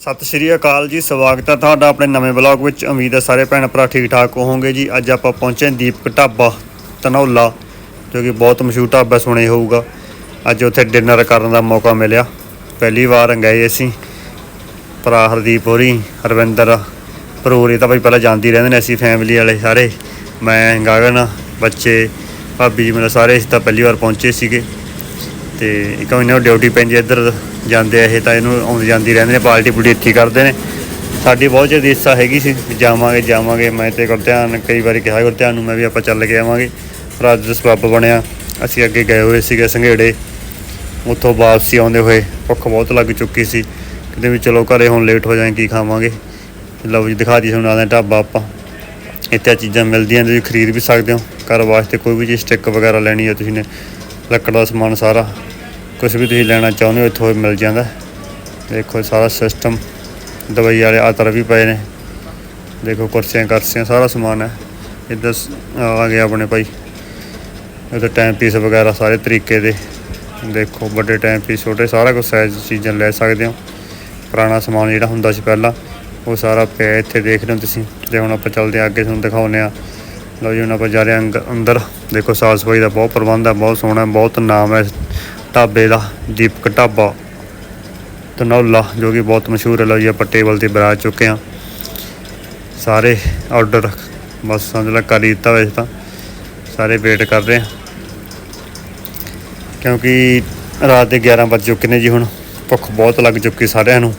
ਸਤਿ ਸ਼੍ਰੀ ਅਕਾਲ ਜੀ, ਸਵਾਗਤ ਹੈ ਤੁਹਾਡਾ ਆਪਣੇ ਨਵੇਂ ਬਲੌਗ ਵਿੱਚ। ਉਮੀਦ ਹੈ ਸਾਰੇ ਭੈਣ ਭਰਾ ਠੀਕ ਠਾਕ ਹੋਵੋਗੇ ਜੀ। ਅੱਜ ਆਪਾਂ ਪਹੁੰਚੇ ਹਾਂ ਦੀਪਕ ਢਾਬਾ ਧਨੌਲਾ ਜੋ ਕਿ ਬਹੁਤ ਮਸ਼ਹੂਰ ਢਾਬਾ ਸੁਣੇ ਹੋਊਗਾ। ਅੱਜ ਉੱਥੇ ਡਿਨਰ ਕਰਨ ਦਾ ਮੌਕਾ ਮਿਲਿਆ। ਪਹਿਲੀ ਵਾਰ ਗਏ ਅਸੀਂ। ਭਰਾ ਹਰਦੀਪ ਹੋਰੀ, ਹਰਵਿੰਦਰ ਭਰੂਰ, ਇਹ ਤਾਂ ਭਾਈ ਪਹਿਲਾਂ ਜਾਂਦੀ ਰਹਿੰਦੇ ਨੇ ਅਸੀਂ ਫੈਮਿਲੀ ਵਾਲੇ ਸਾਰੇ। ਮੈਂ, ਗਗਨ, ਬੱਚੇ, ਭਾਬੀ ਜੀ, ਮੇਰੇ ਸਾਰੇ ਅਸੀਂ ਤਾਂ ਪਹਿਲੀ ਵਾਰ ਪਹੁੰਚੇ ਸੀਗੇ। ਤੇ ਇੱਕ ਇਹਨਾਂ ਨੂੰ ਡਿਊਟੀ ਪੈਂਦੀ ਇੱਧਰ ਜਾਂਦੇ ਆ ਇਹ ਤਾਂ ਇਹਨੂੰ ਆਉਂਦੇ ਜਾਂਦੀ ਰਹਿੰਦੇ ਨੇ, ਪਾਰਟੀ ਪੂਟੀ ਇੱਥੇ ਕਰਦੇ ਨੇ। ਸਾਡੀ ਬਹੁਤ ਜ਼ਿਆਦਾ ਇੱਛਾ ਹੈਗੀ ਸੀ ਜਾਵਾਂਗੇ ਜਾਵਾਂਗੇ। ਮੈਂ ਤੇ ਗੁਰਧਿਆਨ ਕਈ ਵਾਰੀ ਕਿਹਾ ਗੁਰਧਿਆਨ ਨੂੰ ਮੈਂ ਵੀ ਆਪਾਂ ਚੱਲ ਕੇ ਆਵਾਂਗੇ। ਪਰ ਅੱਜ ਸਬੱਬ ਬਣਿਆ। ਅਸੀਂ ਅੱਗੇ ਗਏ ਹੋਏ ਸੀਗੇ ਸੰਘੇੜੇ। ਉੱਥੋਂ ਵਾਪਸੀ ਆਉਂਦੇ ਹੋਏ ਭੁੱਖ ਬਹੁਤ ਲੱਗ ਚੁੱਕੀ ਸੀ। ਕਿਤੇ ਵੀ ਚਲੋ ਘਰੇ ਹੁਣ ਲੇਟ ਹੋ ਜਾਏ, ਕੀ ਖਾਵਾਂਗੇ? ਲਓ ਜੀ, ਦਿਖਾ ਦੀ ਤੁਹਾਨੂੰ ਆਦਾ ਢਾਬਾ ਆਪਾਂ। ਇੱਥੇ ਆਹ ਚੀਜ਼ਾਂ ਮਿਲਦੀਆਂ ਨੇ ਤੁਸੀਂ ਖਰੀਦ ਵੀ ਸਕਦੇ ਹੋ। ਘਰ ਵਾਸਤੇ ਕੋਈ ਵੀ ਚੀਜ਼, ਸਟਿੱਕ ਵਗੈਰਾ ਲੈਣੀ ਹੈ ਤੁਸੀਂ ਨੇ। ਲੱਕੜ ਦਾ ਸਮਾਨ ਸਾਰਾ ਕੁਝ ਵੀ ਤੁਸੀਂ ਲੈਣਾ ਚਾਹੁੰਦੇ ਹੋ, ਇੱਥੋਂ ਮਿਲ ਜਾਂਦਾ। ਦੇਖੋ ਸਾਰਾ ਸਿਸਟਮ ਦਵਾਈ ਵਾਲੇ ਆਤਰ ਵੀ ਪਏ ਨੇ। ਦੇਖੋ ਕੁਰਸੀਆਂ ਕਰਸੀਆਂ, ਸਾਰਾ ਸਮਾਨ ਹੈ। ਇੱਧਰ ਆ ਗਿਆ ਆਪਣੇ ਭਾਈ। ਇਹਦੇ ਟਾਈਮ ਪੀਸ ਵਗੈਰਾ ਸਾਰੇ ਤਰੀਕੇ ਦੇ। ਦੇਖੋ ਵੱਡੇ ਟਾਈਮ ਪੀਸ ਛੋਟੇ, ਸਾਰਾ ਕੁਝ ਸਾਈਜ਼ ਚੀਜ਼ਾਂ ਲੈ ਸਕਦੇ ਹੋ। ਪੁਰਾਣਾ ਸਮਾਨ ਜਿਹੜਾ ਹੁੰਦਾ ਸੀ ਪਹਿਲਾਂ, ਉਹ ਸਾਰਾ ਪਿਆ ਇੱਥੇ ਦੇਖ ਰਹੇ ਹੋ ਤੁਸੀਂ। ਤੇ ਹੁਣ ਆਪਾਂ ਚੱਲਦੇ ਹਾਂ, ਅੱਗੇ ਤੁਹਾਨੂੰ ਦਿਖਾਉਂਦੇ ਆ ਲਓ ਜੀ, ਹੁਣ ਆਪਾਂ ਜਾ ਰਹੇ ਹਾਂ ਅੰਗ- ਅੰਦਰ। ਦੇਖੋ, ਸਾਫ਼ ਸਫ਼ਾਈ ਦਾ ਬਹੁਤ ਪ੍ਰਬੰਧ ਹੈ, ਬਹੁਤ ਸੋਹਣਾ ਬਹੁਤ ਨਾਮ ਹੈ ਢਾਬੇ ਦਾ, ਦੀਪਕ ਢਾਬਾ। ਧਨੌਲਾ, ਜੋ ਕਿ ਬਹੁਤ ਮਸ਼ਹੂਰ ਹੈ। ਲਓ ਜੀ, ਆਪਾਂ ਟੇਬਲ ਤੇ ਬਰਾ ਚੁੱਕੇ ਹਾਂ। ਸਾਰੇ ਆਰਡਰ, ਬਸ ਸਮਝ ਲਾ, ਕਰ ਦਿੱਤਾ ਵੈਸੇ ਤਾਂ। ਸਾਰੇ ਵੇਟ ਕਰ ਰਹੇ ਆ ਕਿਉਂਕਿ ਰਾਤ ਦੇ 11 ਵੱਜ ਚੁੱਕੇ ਨੇ ਜੀ ਹੁਣ। ਭੁੱਖ ਬਹੁਤ ਲੱਗ ਚੁੱਕੀ ਸਾਰਿਆਂ ਨੂੰ।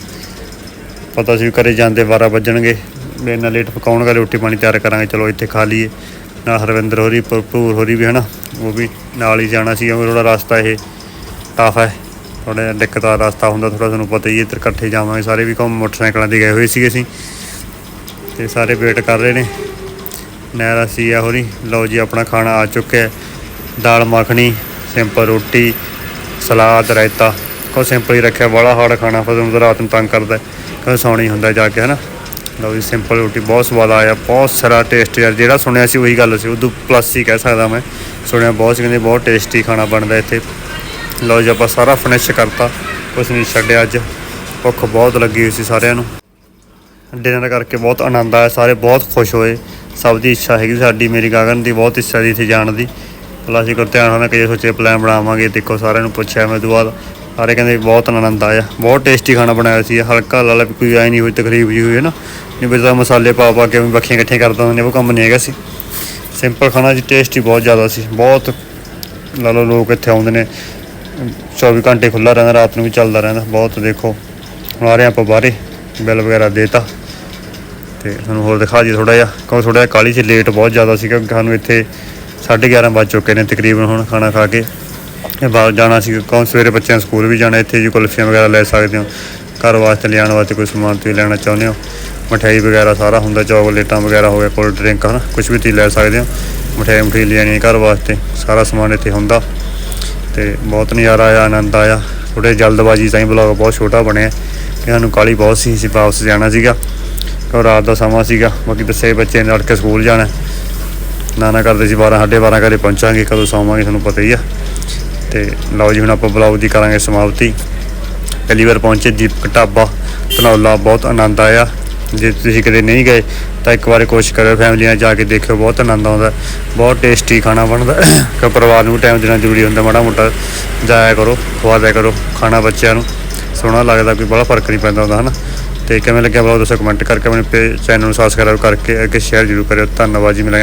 ਪਤਾ ਸੀ ਵੀ ਘਰੇ ਜਾਂਦੇ 12 ਵੱਜਣਗੇ। ਵੀ ਇੰਨਾ ਲੇਟ ਪਕਾਉਣ ਰੋਟੀ ਪਾਣੀ ਤਿਆਰ ਕਰਾਂਗੇ, ਚਲੋ ਇੱਥੇ ਖਾ ਲਈਏ। ਨਾਲ ਹਰਵਿੰਦਰ ਹੋਰੀ, ਭਰਪੂਰ ਹੋਰੀ ਵੀ ਹਨਾ, ਉਹ ਵੀ ਨਾਲ ਹੀ ਜਾਣਾ ਸੀ ਕਿਉਂਕਿ ਥੋੜਾ ਰਸਤਾ ਇਹ ਟਫ ਹੈ। ਥੋੜਾ ਜਿਹਾ ਦਿੱਕਤ ਦਾ ਰਸਤਾ ਹੁੰਦਾ ਥੋੜਾ ਤੁਹਾਨੂੰ ਪਤਾ ਹੀ ਹੈ, ਇੱਧਰ ਇਕੱਠੇ ਜਾਵਾਂਗੇ, ਸਾਰੇ ਵੀ ਘੁੰਮ ਮੋਟਰਸਾਈਕਲਾਂ ਤੇ ਗਏ ਹੋਏ ਸੀਗੇ ਅਸੀਂ। ਤੇ ਸਾਰੇ ਵੇਟ ਕਰ ਰਹੇ ਨੇ। ਨੈਰਾ ਸੀ ਹੋਰੀ, ਲਓ ਜੀ ਆਪਣਾ ਖਾਣਾ ਆ ਚੁੱਕਿਆ ਦਾਲ ਮੱਖਣੀ, ਸਿੰਪਲ ਰੋਟੀ, ਸਲਾਦ, ਰਾਇਤਾ। ਕੋ ਸਿੰਪਲ ਹੀ ਰੱਖਿਆ ਬੜਾ ਹਾਰਡ ਖਾਣਾ, ਫਿਰ ਤੁਹਾਨੂੰ ਰਾਤ ਨੂੰ ਤੰਗ ਕਰਦਾ ਕਦੇ ਸੌਣੀ ਹੁੰਦਾ ਜਾ ਕੇ, ਹਨਾ। ਲਓ ਜੀ ਸਿੰਪਲ ਰੋਟੀ, ਬਹੁਤ ਸਵਾਦ ਆਇਆ, ਬਹੁਤ ਸਾਰਾ ਟੇਸਟ ਯਾਰ, ਜਿਹੜਾ ਸੁਣਿਆ ਸੀ ਉਹੀ ਗੱਲ ਸੀ, ਉਦੋਂ ਪਲੱਸ ਹੀ ਕਹਿ ਸਕਦਾ ਮੈਂ। ਸੁਣਿਆ ਬਹੁਤ ਸੀ, ਕਹਿੰਦੇ ਬਹੁਤ ਟੇਸਟੀ ਖਾਣਾ ਬਣਦਾ ਇੱਥੇ। ਲਓ ਜੀ, ਆਪਾਂ ਸਾਰਾ ਫਿਨਿਸ਼ ਕਰਤਾ, ਕੁਛ ਨਹੀਂ ਛੱਡਿਆ ਅੱਜ। ਭੁੱਖ ਬਹੁਤ ਲੱਗੀ ਹੋਈ ਸੀ ਸਾਰਿਆਂ ਨੂੰ। ਡਿਨਰ ਕਰਕੇ ਬਹੁਤ ਆਨੰਦ ਆਇਆ, ਸਾਰੇ ਬਹੁਤ ਖੁਸ਼ ਹੋਏ। ਸਭ ਦੀ ਇੱਛਾ ਹੈਗੀ ਸਾਡੀ, ਮੇਰੀ ਗਾਗਨ ਦੀ ਬਹੁਤ ਇੱਛਾ ਸੀ ਇੱਥੇ ਜਾਣ ਦੀ। ਪਲਾਸੀ ਅਸੀਂ ਧਿਆਨ ਹੋਣਾ ਕਿ ਸੋਚੇ ਪਲਾਨ ਬਣਾਵਾਂਗੇ, ਦੇਖੋ ਸਾਰਿਆਂ ਨੂੰ ਪੁੱਛਿਆ ਮੈਂ ਦੁਆ ਸਾਰੇ ਕਹਿੰਦੇ ਬਹੁਤ ਆਨੰਦ ਆਇਆ, ਬਹੁਤ ਟੇਸਟੀ ਖਾਣਾ ਬਣਾਇਆ ਸੀ, ਹਲਕਾ ਲਾਲਾ ਵੀ ਕੋਈ ਆਈ ਨਹੀਂ ਹੋਈ ਤਕਰੀਬ ਜੀ ਹੋਈ ਹੈ ਨਾ। ਨਹੀਂ ਬਤਾ ਮਸਾਲੇ ਪਾ ਪਾ ਕੇ ਐਵੇਂ ਬੱਖੀਆਂ ਇਕੱਠੀਆਂ ਕਰਦਾ ਹੁੰਦੇ ਉਹ ਕੰਮ ਨਹੀਂ ਹੈਗਾ ਸੀ। ਸਿੰਪਲ ਖਾਣਾ ਜੀ ਟੇਸਟੀ ਬਹੁਤ ਜ਼ਿਆਦਾ ਸੀ, ਬਹੁਤ ਲਾ ਲਓ ਲੋਕ ਇੱਥੇ ਆਉਂਦੇ ਨੇ 24 ਘੰਟੇ ਖੁੱਲਾ ਰਹਿੰਦਾ, ਰਾਤ ਨੂੰ ਵੀ ਚੱਲਦਾ ਰਹਿੰਦਾ, ਬਹੁਤ ਦੇਖੋ, ਹੁਣ ਆ ਰਹੇ ਆਪਾਂ ਬਾਹਰੇ, ਬਿੱਲ ਵਗੈਰਾ ਦੇਤਾ। ਤੇ ਤੁਹਾਨੂੰ ਹੋਰ ਦਿਖਾ ਜੀ ਥੋੜਾ ਜਿਹਾ ਕਿਉਂ ਥੋੜਾ ਜਿਹਾ ਕਾਲੀ 'ਚ ਲੇਟ ਬਹੁਤ ਜ਼ਿਆਦਾ ਸੀ ਕਿਉਂਕਿ ਸਾਨੂੰ ਇੱਥੇ 11:30 ਵੱਜ ਚੁੱਕੇ ਨੇ ਤਕਰੀਬਨ ਹੁਣ ਖਾਣਾ ਖਾ ਕੇ। ਬਾਹਰ ਜਾਣਾ ਸੀ, ਕੌਣ ਸਵੇਰੇ ਬੱਚਿਆਂ ਨੂੰ ਸਕੂਲ ਵੀ ਜਾਣਾ, ਇੱਥੇ ਜੀ ਕੁਲਫੀਆਂ ਵਗੈਰਾ ਲੈ ਸਕਦੇ ਹੋ। ਘਰ ਵਾਸਤੇ ਲਿਆਉਣ ਵਾਸਤੇ ਕੋਈ ਸਮਾਨ ਤੁਸੀਂ ਲੈਣਾ ਚਾਹੁੰਦੇ ਹੋ? ਮਠਿਆਈ ਵਗੈਰਾ ਸਾਰਾ ਹੁੰਦਾ, ਚਾਕਲੇਟਾਂ ਵਗੈਰਾ ਹੋ ਗਿਆ, ਕੋਲਡ ਡਰਿੰਕ, ਹਨਾ? ਕੁਝ ਵੀ ਤੁਸੀਂ ਲੈ ਸਕਦੇ ਹੋ। ਮਠਿਆਈ ਮਠਿਆਈ ਲੈਣੀ ਘਰ ਵਾਸਤੇ, ਸਾਰਾ ਸਮਾਨ ਇੱਥੇ ਹੁੰਦਾ। ਤੇ ਬਹੁਤ ਨਜ਼ਾਰਾ ਆਇਆ, ਆਨੰਦ ਆਇਆ। ਥੋੜੇ ਜਲਦਬਾਜ਼ੀ ਤਾਂ ਹੀ ਬਲੌਗ ਬਹੁਤ ਛੋਟਾ ਬਣਿਆ। ਕਿ ਸਾਨੂੰ ਕਾਲੀ ਬਹੁਤ ਸੀ ਸੀ ਵਾਪਸ ਜਾਣਾ ਸੀਗਾ। ਕਿਉਂ ਰਾਤ ਦਾ ਸਮਾਂ ਸੀਗਾ। ਬਾਕੀ ਦੱਸੇ ਬੱਚੇ ਨੇ ਲੜ ਕੇ ਸਕੂਲ ਜਾਣਾ। ਨਾ ਨਾ ਕਰਦੇ ਸੀ 12 ਸਾਢੇ 12 ਘਰੇ ਪਹੁੰਚਾਂਗੇ, ਕਦੋਂ ਸੌਵਾਂਗੇ ਤੁਹਾਨੂੰ ਪਤਾ ਹੀ ਆ। ਤੇ ਲਓ ਜੀ, ਹੁਣ ਆਪਾਂ ਬਲੌਗ ਦੀ ਕਰਾਂਗੇ ਸਮਾਪਤੀ। ਪਹਿਲੀ ਵਾਰ ਪਹੁੰਚੇ ਦੀਪਕ ਢਾਬਾ ਧਨੌਲਾ, ਬਹੁਤ ਆਨੰਦ ਆਇਆ। ਜੇ ਤੁਸੀਂ ਕਦੇ ਨਹੀਂ ਗਏ, ਤਾਂ ਇੱਕ ਵਾਰ ਕੋਸ਼ਿਸ਼ ਕਰਿਓ ਫੈਮਿਲੀ ਨਾਲ ਜਾ ਕੇ ਦੇਖਿਓ, ਬਹੁਤ ਆਨੰਦ ਆਉਂਦਾ। ਬਹੁਤ ਟੇਸਟੀ ਖਾਣਾ ਬਣਦਾ। ਕਿ ਪਰਿਵਾਰ ਨੂੰ ਟਾਈਮ ਦੇਣਾ ਜ਼ਰੂਰੀ ਹੁੰਦਾ, ਮਾੜਾ ਮੋਟਾ ਜਾਇਆ ਕਰੋ ਖਵਾ ਦਿਆ ਕਰੋ ਖਾਣਾ ਬੱਚਿਆਂ ਨੂੰ। ਸੋਹਣਾ ਲੱਗਦਾ, ਕੋਈ ਬੜਾ ਫ਼ਰਕ ਨਹੀਂ ਪੈਂਦਾ ਹੁੰਦਾ, ਹਨਾ? ਤੇ ਕਿਵੇਂ ਲੱਗਿਆ ਬਲੌਗ ਦੱਸੋ ਕਮੈਂਟ ਕਰਕੇ, ਆਪਣੇ ਚੈਨਲ ਨੂੰ ਸਬਸਕ੍ਰਾਈਬ ਕਰਕੇ ਅੱਗੇ ਸ਼ੇਅਰ ਜ਼ਰੂਰ ਕਰਿਓ। ਧੰਨਵਾਦ ਜੀ, ਮਿਲਾਂਗੇ।